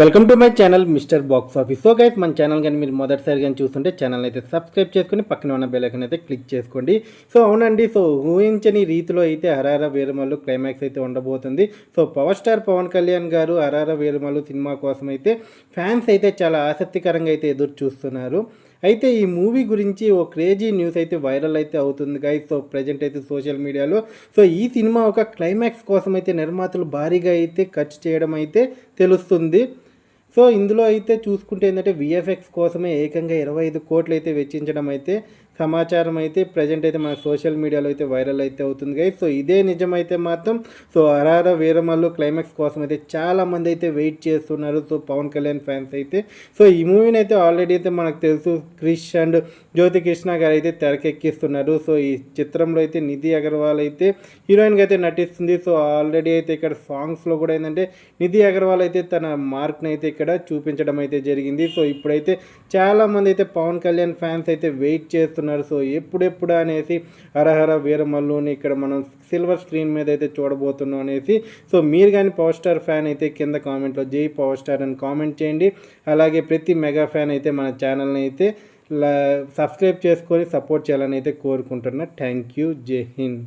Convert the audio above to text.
Welcome to my channel mister box office. So guys మన channel కానీ మీరు మొదటిసారి కానీ చూస్తుంటే ఛానల్ అయితే సబ్స్క్రైబ్ చేసుకుని పక్కన ఉన్న బెల్ అయితే క్లిక్ చేసుకోండి. సో అవునండి సో ఊహించని రీతిలో అయితే హరార వీరమల్లు క్లైమాక్స్ అయితే ఉండబోతుంది. So power star Pawan Kalyan garu హరార Veeramallu cinema కోసం అయితే ఫ్యాన్స్ అయితే చాలా ఆసక్తికరంగా అయితే ఎదురు చూస్తున్నారు. అయితే ఈ మూవీ గురించి ఓ క్రేజీ న్యూస్ అయితే వైరల్ అయితే అవుతుంది గైస్ సో ప్రజెంట్ అయితే సోషల్ మీడియాలో సో ఈ సినిమా ఒక క్లైమాక్స్ కోసం అయితే నిర్మాతలు భారీగా అయితే ఖర్చు చేయడం అయితే తెలుస్తుంది. సో ఇందులో అయితే చూసుకుంటే ఏంటంటే విఎఫ్ఎక్స్ కోసమే ఏకంగా ఇరవై ఐదు కోట్లు అయితే వెచ్చించడం అయితే సమాచారం అయితే ప్రజెంట్ అయితే మన సోషల్ మీడియాలో అయితే వైరల్ అయితే అవుతుంది గైస్ సో ఇదే నిజమైతే మాత్రం సో అరార వీరమల్లు క్లైమాక్స్ కోసం అయితే చాలా మంది అయితే వెయిట్ చేస్తున్నారు. సో పవన్ కళ్యాణ్ ఫ్యాన్స్ అయితే సో ఈ మూవీని అయితే ఆల్రెడీ అయితే మనకు తెలుసు క్రిష్ అండ్ జ్యోతి కృష్ణ గారు అయితే తెరకెక్కిస్తున్నారు. సో ఈ చిత్రంలో అయితే నిధి అగర్వాల్ అయితే హీరోయిన్గా అయితే నటిస్తుంది. సో ఆల్రెడీ అయితే ఇక్కడ సాంగ్స్లో కూడా ఏంటంటే నిధి అగర్వాల్ అయితే తన మార్క్ని అయితే ఇక్కడ చూపించడం అయితే జరిగింది. సో ఇప్పుడైతే చాలామంది అయితే పవన్ కళ్యాణ్ ఫ్యాన్స్ అయితే వెయిట్ చేస్తున్నారు. చేస్తున్నారు సో ఎప్పుడెప్పుడు అనేసి హరహర వీరమల్లుని ఇక్కడ మనం సిల్వర్ స్క్రీన్ మీద అయితే చూడబోతున్నాం అనేసి. సో మీరు కానీ పవర్ స్టార్ ఫ్యాన్ అయితే కింద కామెంట్లో జై పవర్ స్టార్ అని కామెంట్ చేయండి. అలాగే ప్రతి మెగా ఫ్యాన్ అయితే మన ఛానల్ని అయితే సబ్స్క్రైబ్ చేసుకొని సపోర్ట్ చేయాలని అయితే కోరుకుంటున్నా. థ్యాంక్ యూ జై హింద్.